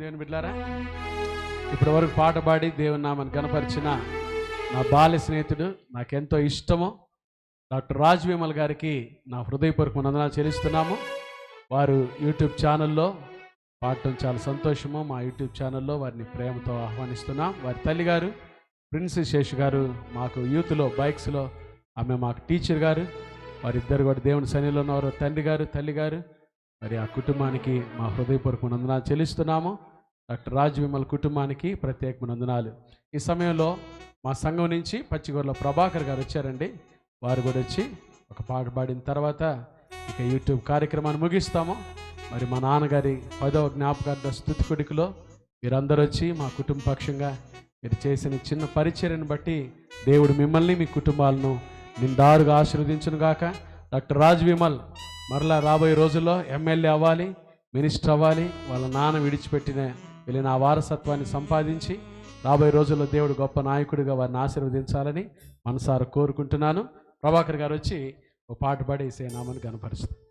దేవుని బిడ్డారా ఇప్పటి వరకు పాట పాడి దేవుని నామని కనపరిచిన నా బాల్య స్నేహితుడు నాకెంతో ఇష్టము. డాక్టర్ రాజ్ విమల్ గారికి నా హృదయపూర్వక నందనాలు చెల్లిస్తున్నాము. వారు యూట్యూబ్ ఛానల్లో పాడటం చాలా సంతోషము. మా యూట్యూబ్ ఛానల్లో వారిని ప్రేమతో ఆహ్వానిస్తున్నాం. వారి తల్లి గారు ప్రిన్స్ శేష్ గారు మాకు యూత్లో బైక్స్లో ఆమె మాకు టీచర్ గారు వారిద్దరు కూడా దేవుని సన్నిలో ఉన్నవారు తండ్రి గారు తల్లి గారు మరి ఆ కుటుంబానికి మా హృదయపూర్వక నందనాలు చెల్లిస్తున్నాము. డాక్టర్ రాజ్ విమల్ కుటుంబానికి ప్రత్యేకమైన నందనాలు ఈ సమయంలో మా సంఘం నుంచి పచ్చిగొర్ల ప్రభాకర్ గారు వచ్చారండి. వారు కూడా వచ్చి ఒక పాట పాడిన తర్వాత ఇక యూట్యూబ్ కార్యక్రమాన్ని ముగిస్తాము. మరి మా నాన్నగారి పదవ జ్ఞాపకార్థ స్థుతి కొడుకులో మీరందరూ వచ్చి మా కుటుంబ పక్షంగా మీరు చేసిన చిన్న పరిచర్యను బట్టి దేవుడు మిమ్మల్ని మీ కుటుంబాలను నిందారుగా ఆశీర్వదించునుగాక. డాక్టర్ రాజ్ విమల్ మరలా రాబోయే రోజుల్లో ఎమ్మెల్యే అవ్వాలి మినిస్టర్ అవ్వాలి వాళ్ళ నాన్న విడిచిపెట్టిన వెళ్ళిన ఆ వారసత్వాన్ని సంపాదించి రాబోయే రోజుల్లో దేవుడు గొప్ప నాయకుడిగా వారిని ఆశీర్వదించాలని మనసారా కోరుకుంటున్నాను. ప్రభాకర్ గారు వచ్చి ఒక పాట పాడి నామని కనపరుస్తారు